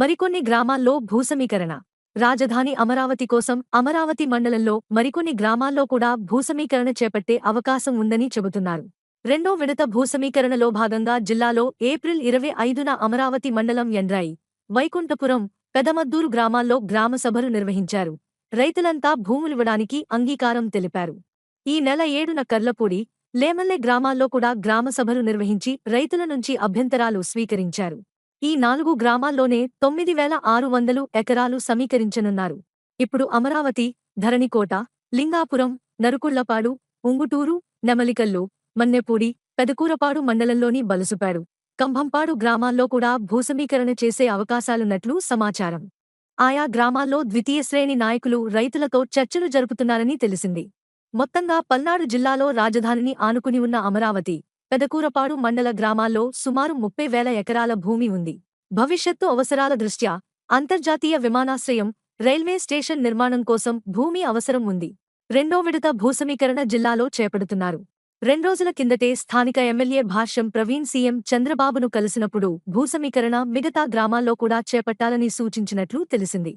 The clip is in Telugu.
మరికొన్ని గ్రామాల్లో భూసమీకరణ. రాజధాని అమరావతి కోసం అమరావతి మండలంలో మరికొన్ని గ్రామాల్లో కూడా భూసమీకరణ చేపట్టే అవకాశం ఉందని చెబుతున్నారు. రెండో విడత భూసమీకరణలో భాగంగా జిల్లాలో ఏప్రిల్ ఇరవై ఐదున అమరావతి మండలం ఎండ్రాయి వైకుంఠపురం పెదమద్దూరు గ్రామాల్లో గ్రామసభలు నిర్వహించారు. రైతులంతా భూములివ్వడానికి అంగీకారం తెలిపారు. ఈ నెల ఏడున కర్లపూడి లేమల్లె గ్రామాల్లో కూడా గ్రామసభలు నిర్వహించి రైతుల నుంచి అభ్యంతరాలు స్వీకరించారు. ఈ నాలుగు గ్రామాల్లోనే తొమ్మిది వేల ఆరు వందలు ఎకరాలు సమీకరించనున్నారు. ఇప్పుడు అమరావతి ధరణికోట లింగాపురం నరుకుళ్ళపాడు ఉంగుటూరు నెమలికల్లు మన్నెపూడి పెదకూరపాడు మండలంలోని బలుసుపాడు కంభంపాడు గ్రామాల్లో కూడా భూసమీకరణ చేసే అవకాశాలున్నట్లు సమాచారం. ఆయా గ్రామాల్లో ద్వితీయ శ్రేణి నాయకులు రైతులతో చర్చలు జరుపుతున్నారని తెలిసింది. మొత్తంగా పల్నాడు జిల్లాలో రాజధానిని ఆనుకుని ఉన్న అమరావతి పెదకూరపాడు మండల గ్రామాల్లో సుమారు ముప్పై వేల ఎకరాల భూమి ఉంది. భవిష్యత్తు అవసరాల దృష్ట్యా అంతర్జాతీయ విమానాశ్రయం రైల్వే స్టేషన్ నిర్మాణం కోసం భూమి అవసరం ఉంది. రెండో విడత భూసమీకరణ జిల్లాలో చేపడుతున్నారు. రెండ్రోజుల కిందటే స్థానిక ఎమ్మెల్యే భాష్యం ప్రవీణ్ సీఎం చంద్రబాబును కలిసినప్పుడు భూసమీకరణ మిగతా గ్రామాల్లో కూడా చేపట్టాలని సూచించినట్లు తెలిసింది.